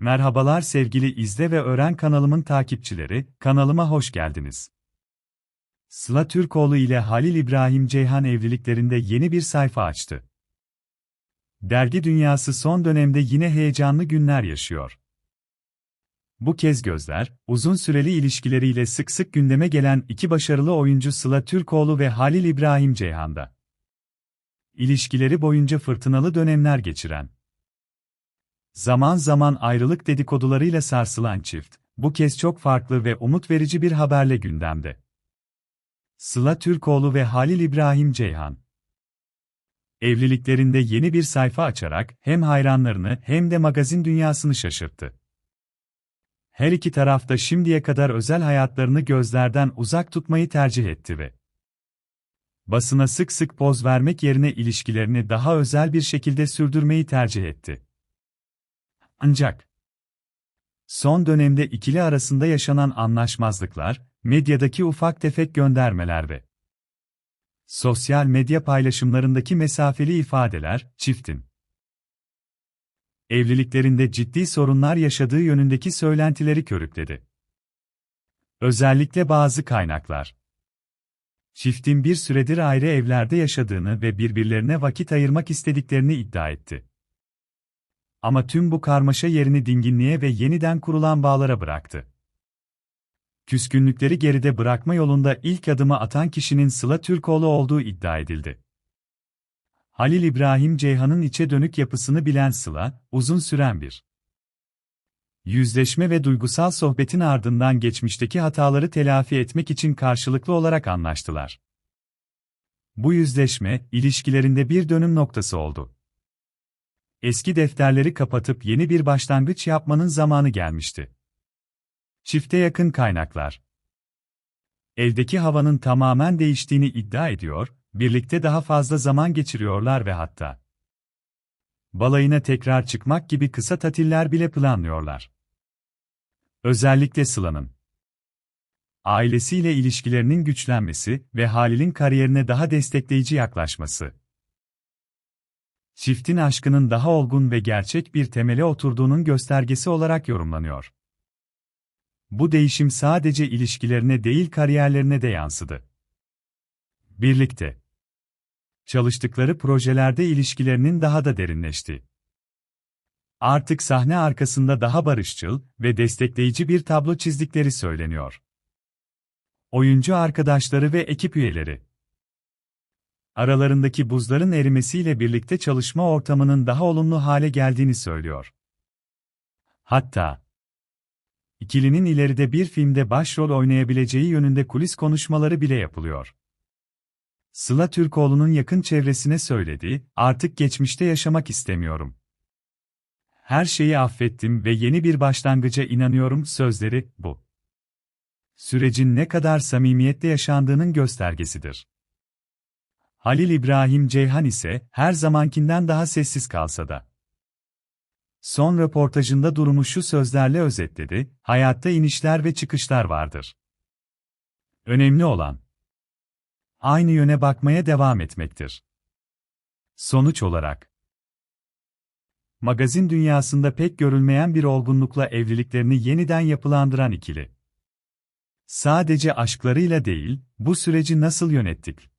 Merhabalar sevgili izle ve öğren kanalımın takipçileri, kanalıma hoş geldiniz. Sıla Türkoğlu ile Halil İbrahim Ceyhan evliliklerinde yeni bir sayfa açtı. Dergi dünyası son dönemde yine heyecanlı günler yaşıyor. Bu kez gözler, uzun süreli ilişkileriyle sık sık gündeme gelen iki başarılı oyuncu Sıla Türkoğlu ve Halil İbrahim Ceyhan'da. İlişkileri boyunca fırtınalı dönemler geçiren, Zaman zaman ayrılık dedikodularıyla sarsılan çift, bu kez çok farklı ve umut verici bir haberle gündemde. Sıla Türkoğlu ve Halil İbrahim Ceyhan Evliliklerinde yeni bir sayfa açarak hem hayranlarını hem de magazin dünyasını şaşırttı. Her iki taraf da şimdiye kadar özel hayatlarını gözlerden uzak tutmayı tercih etti ve basına sık sık poz vermek yerine ilişkilerini daha özel bir şekilde sürdürmeyi tercih etti. Ancak son dönemde ikili arasında yaşanan anlaşmazlıklar, medyadaki ufak tefek göndermeler ve sosyal medya paylaşımlarındaki mesafeli ifadeler, çiftin evliliklerinde ciddi sorunlar yaşadığı yönündeki söylentileri körükledi. Özellikle bazı kaynaklar çiftin bir süredir ayrı evlerde yaşadığını ve birbirlerine vakit ayırmak istediklerini iddia etti. Ama tüm bu karmaşa yerini dinginliğe ve yeniden kurulan bağlara bıraktı. Küskünlükleri geride bırakma yolunda ilk adımı atan kişinin Sıla Türkoğlu olduğu iddia edildi. Halil İbrahim Ceyhan'ın içe dönük yapısını bilen Sıla, uzun süren bir yüzleşme ve duygusal sohbetin ardından geçmişteki hataları telafi etmek için karşılıklı olarak anlaştılar. Bu yüzleşme, ilişkilerinde bir dönüm noktası oldu eski defterleri kapatıp yeni bir başlangıç yapmanın zamanı gelmişti. Çifte yakın kaynaklar. Evdeki havanın tamamen değiştiğini iddia ediyor, birlikte daha fazla zaman geçiriyorlar ve hatta balayına tekrar çıkmak gibi kısa tatiller bile planlıyorlar. Özellikle Sıla'nın ailesiyle ilişkilerinin güçlenmesi ve Halil'in kariyerine daha destekleyici yaklaşması çiftin aşkının daha olgun ve gerçek bir temele oturduğunun göstergesi olarak yorumlanıyor. Bu değişim sadece ilişkilerine değil kariyerlerine de yansıdı. Birlikte çalıştıkları projelerde ilişkilerinin daha da derinleşti. Artık sahne arkasında daha barışçıl ve destekleyici bir tablo çizdikleri söyleniyor. Oyuncu arkadaşları ve ekip üyeleri aralarındaki buzların erimesiyle birlikte çalışma ortamının daha olumlu hale geldiğini söylüyor. Hatta, ikilinin ileride bir filmde başrol oynayabileceği yönünde kulis konuşmaları bile yapılıyor. Sıla Türkoğlu'nun yakın çevresine söyledi, artık geçmişte yaşamak istemiyorum. Her şeyi affettim ve yeni bir başlangıca inanıyorum sözleri bu. Sürecin ne kadar samimiyetle yaşandığının göstergesidir. Halil İbrahim Ceyhan ise her zamankinden daha sessiz kalsa da. Son röportajında durumu şu sözlerle özetledi, hayatta inişler ve çıkışlar vardır. Önemli olan aynı yöne bakmaya devam etmektir. Sonuç olarak magazin dünyasında pek görülmeyen bir olgunlukla evliliklerini yeniden yapılandıran ikili. Sadece aşklarıyla değil, bu süreci nasıl yönettik?